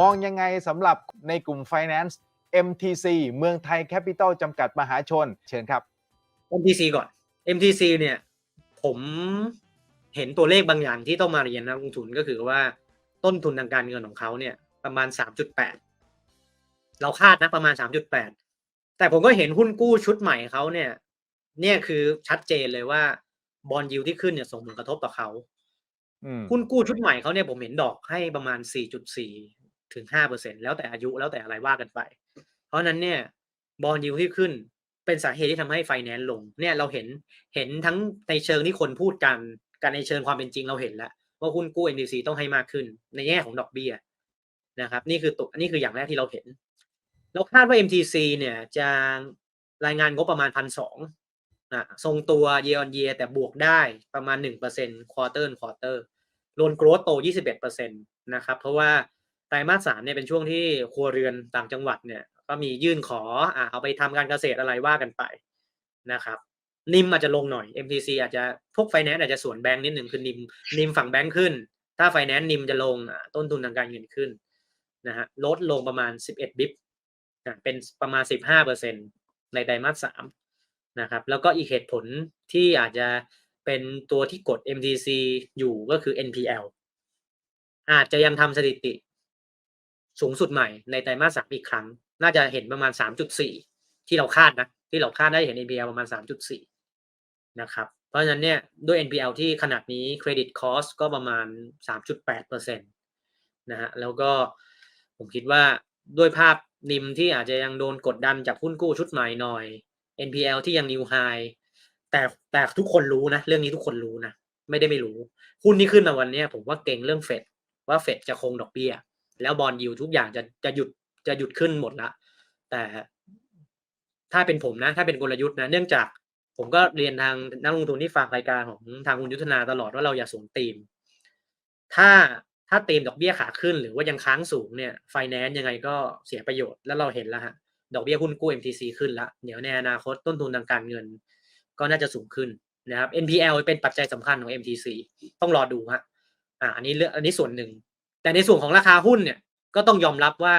มองยังไงสำหรับในกลุ่ม Finance MTC เมืองไทย Capital จำกัดมหาชน เชิญครับ MTC ก่อน MTC เนี่ย ผมเห็นตัวเลขบางอย่างที่ต้องมาเรียนนักลงทุนก็คือว่าต้นทุนทางการเงินของเขาเนี่ย ประมาณ 3.8 เราคาดนะประมาณ 3.8 แต่ผมก็เห็นหุ้นกู้ชุดใหม่เขาเนี่ย เนี่ยคือชัดเจนเลยว่าบอลยิวที่ขึ้นเนี่ยส่งผลกระทบต่อเขาอืมหุ้นกู้ชุดใหม่เขาเนี่ยผมเห็นดอกให้ประมาณ 4.4 ถึง5%แล้วแต่อายุแล้วแต่อะไรว่ากันไป เพราะฉะนั้นเนี่ยบอลยิวที่ขึ้นเป็นสาเหตุที่ทำให้ไฟแนนซ์ลงเนี่ยเราเห็นเห็นทั้งในเชิงที่คนพูดกันการในเชิงความเป็นจริงเราเห็นแล้วว่าหุ้นกู้ MDC ต้องให้มากขึ้น ในแง่ของดอกเบี้ยนะครับนี่คือตัวนี่คืออย่างแรกที่เราเห็น เราคาดว่า MTC เนี่ยจะรายงานงบประมาณพันสองนะทรงตัว year on y e แต่บวกได้ประมาณ1% quarter on quarter โลนโกร t โต 21%นะครับเพราะว่า ไตรมาสสามเนี่ยเป็นช่วงที่ครัวเรือนต่างจังหวัดเนี่ยก็มียื่นขออ่าเอาไปทำการเกษตรอะไรว่ากันไปนะครับ นิมอาจจะลงหน่อย MTC อาจจะพวกไฟแนนซ์อาจจะสวนแบงค์นิดหนึ่งคือนิมนิมฝั่งแบงค์ขึ้น ถ้าไฟแนนซ์นิมจะลงต้นทุนทางการเงินขึ้นนะฮะลดลงประมาณ 11บิปอ่าเป็นประมาณ 15%ในไตรมาสสามนะครับแล้วก็อีกเหตุผลที่อาจจะเป็นตัวที่กด MTC อยู่ก็คือ NPL อาจจะยังทำสถิติ สูงสุดใหม่ในไตรมาสสามอีกครั้ง น่าจะเห็นประมาณ 3.4 ที่เราคาดนะ ที่เราคาดได้เห็น NPL ประมาณ 3.4 นะครับ เพราะฉะนั้นเนี่ยด้วย NPL ที่ขนาดนี้ Credit Cost ก็ประมาณ 3.8%นะฮะแล้วก็ผมคิดว่าด้วยภาพนิมที่อาจจะยังโดนกดดันจากหุ้นกู้ชุดใหม่หน่อย NPL ที่ยัง New High แต่แต่ทุกคนรู้นะ เรื่องนี้ทุกคนรู้นะ ไม่ได้ไม่รู้ หุ้นที่ขึ้นมาวันนี้ผมว่าเก่งเรื่องเฟดว่าเฟดจะคงดอกเบี้ย แล้วบอลยูทุกอย่างจะจะหยุดจะหยุดขึ้นหมดละแต่ถ้าเป็นผมนะ ถ้าเป็นกลยุทธ์นะ เนื่องจากผมก็เรียนทางนักลงทุนที่ฝากรายการของทางคุณยุทธนาตลอดว่าเราอย่าสวมตีม ถ้าถ้าตีมดอกเบี้ยขาขึ้น หรือว่ายังค้างสูงเนี่ยไฟแนนซ์ยังไงก็เสียประโยชน์แล้วเราเห็นแล้วฮะดอกเบี้ยหุ้นกู้ MTC ขึ้นละเดี๋ยวในอนาคตต้นทุนทางการเงิน ก็น่าจะสูงขึ้นนะครับ NPL เป็นปัจจัยสำคัญของ MTC ต้องรอดูฮะอ่าอันนี้เรื่องอันนี้ส่วนหนึ่ง แต่ในส่วนของราคาหุ้นเนี่ยก็ต้องยอมรับว่า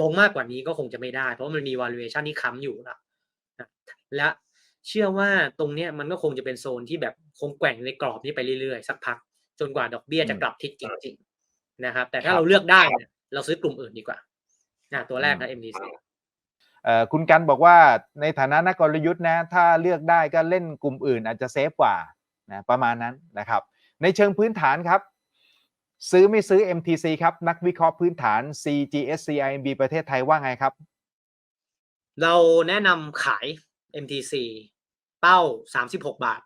ลงมากกว่านี้ก็คงจะไม่ได้ เพราะว่ามันมี valuation ที่ค้ำอยู่แล้วนะและเชื่อว่าตรงเนี้ยมันก็คงจะเป็นโซนที่แบบคงแกว่งในกรอบนี้ไปเรื่อยๆ สักพัก จนกว่าดอกเบี้ยจะกลับทิศจริงๆนะครับ แต่ถ้าเราเลือกได้เนี่ยเราซื้อกลุ่มอื่นดีกว่าอ่าตัวแรกนะ MDC เอ่อคุณกันบอกว่าในฐานะนักกลยุทธ์นะ ถ้าเลือกได้ก็เล่นกลุ่มอื่นอาจจะเซฟกว่านะประมาณนั้นนะครับ ในเชิงพื้นฐานครับ ซื้อไม่ซื้อ MTC ครับ นักวิเคราะห์พื้นฐาน CGSCIMB ประเทศไทยว่าไงครับ เราแนะนำขาย MTC เป้า 36 บาท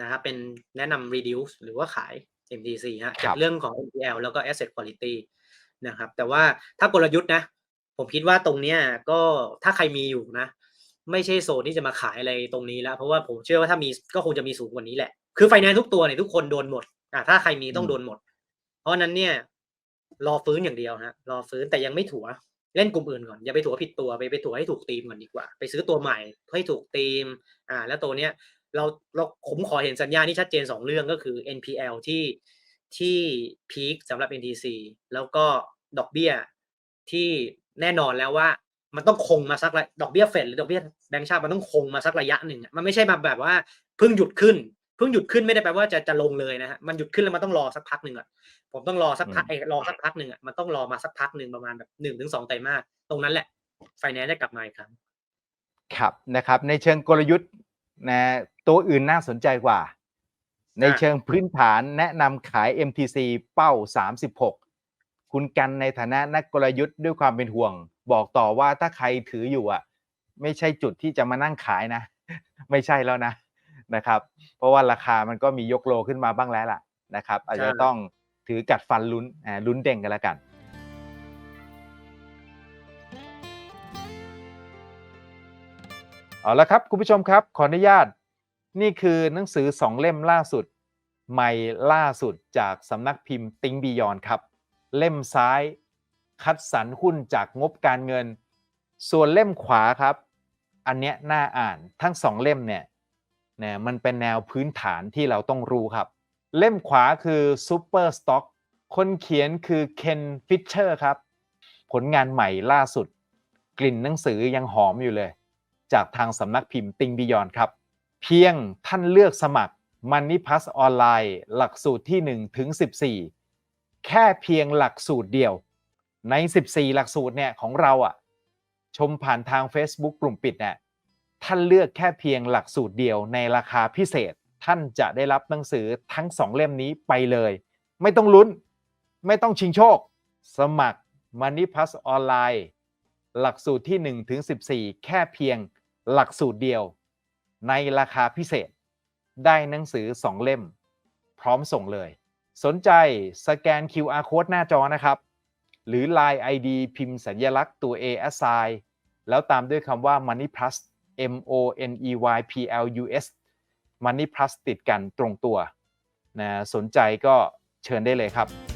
นะครับเป็นแนะนำ reduce หรือว่าขาย MTC ฮะครัจากบเรื่องของ NPL แล้วก็ asset quality นะครับ แต่ว่าถ้ากลยุทธ์นะ ผมคิดว่าตรงเนี้ยก็ถ้าใครมีอยู่นะ ไม่ใช่โซนที่จะมาขายอะไรตรงนี้แล้ว เพราะว่าผมเชื่อว่าถ้ามีก็คงจะมีสูงกว่านี้แหละ คือไฟแนนซ์ทุกตัวเนี่ยทุกคนโดนหมดอะถ้าใครมีต้องโดนหมดเพ ราะนั้นเนี่ย รอฟื้นอย่างเดียวฮะรอฟื้นแต่ยังไม่ถัวเล่นกลุ่มอื่นก่อนอย่าไปถัวผิดตัวไปไปถัวให้ถูกธีมก่อนดีกว่า ไปซื้อตัวใหม่ให้ถูกธีม อ่า แล้วตัวเนี้ยเราเราผมขอเห็นสัญญาณที่ชัดเจนสองเรื่องก็คือ NPL ที่ที่พีคสำหรับ NTC แล้วก็ดอกเบี้ยที่แน่นอนแล้วว่ามันต้องคงมาสักระดอกเบี้ยเฟดหรือดอกเบี้ยแบงก์ชาติมันต้องคงมาสักระยะหนึ่งมันไม่ใช่มาแบบว่าเพิ่งหยุดขึ้น เพิ่งหยุดขึ้นไม่ได้แปลว่าจะจะลงเลยนะฮะมันหยุดขึ้นแล้วมันต้องรอสักพักหนึ่งอะผมต้องรอสักพักอืมไอ้รอสักพักหนึ่งอะมันต้องรอมาสักพักหนึ่งประมาณแบบหนึ่งถึงสองไตรมาสตรงนั้นแหละไฟแนนซ์จะกลับมาอีกครั้งครับนะครับ ในเชิงกลยุทธ์นะตัวอื่นน่าสนใจกว่า ในเชิงพื้นฐานแนะนำขาย MTC เป้า 36 คุณกันในฐานะนักกลยุทธ์ด้วยความเป็นห่วง บอกต่อว่าถ้าใครถืออยู่อะ ไม่ใช่จุดที่จะมานั่งขายนะ ไม่ใช่แล้วนะ นะครับ เพราะว่าราคามันก็มียกโลขึ้นมาบ้างแล้วล่ะนะครับ อาจจะใช่ต้องถือกัดฟันลุ้นอ่าลุ้นเด้งกันแล้วกันเอาละครับคุณผู้ชมครับ ขออนุญาตนี่คือหนังสือสองเล่มล่าสุด ใหม่ล่าสุดจากสำนักพิมพ์ติงบียอนครับ เล่มซ้ายคัดสรรหุ้นจากงบการเงิน ส่วนเล่มขวาครับ อันเนี้ยน่าอ่านทั้งสองเล่มเนี่ย นะมันเป็นแนวพื้นฐานที่เราต้องรู้ครับ เล่มขวาคือ Super Stock คนเขียนคือเคนฟิชเชอร์ครับ ผลงานใหม่ล่าสุด กลิ่นหนังสือยังหอมอยู่เลย จากทางสำนักพิมพ์ติงบิยอนครับ เพียงท่านเลือกสมัครมันนี่พัสออนไลน์ หลักสูตรที่1ถึง14 แค่เพียงหลักสูตรเดียว ใน 14 หลักสูตรเนี่ยของเราอะชมผ่านทาง Facebook กลุ่มปิดเนี่ย ท่านเลือกแค่เพียงหลักสูตรเดียวในราคาพิเศษ ท่านจะได้รับหนังสือทั้ง 2 เล่มนี้ไปเลย ไม่ต้องลุ้น ไม่ต้องชิงโชค สมัคร Money Plus ออนไลน์ หลักสูตรที่1ถึง14 แค่เพียงหลักสูตรเดียว ในราคาพิเศษ ได้หนังสือ 2 เล่ม พร้อมส่งเลย สนใจสแกน QR code หน้าจอนะครับ หรือ Line ID พิมพ์สัญลักษณ์ตัว A assign แล้วตามด้วยคำว่า Money Plus M O N E Y P L U S Money Plus ติดกันตรงตัวนะสนใจก็เชิญได้เลยครับ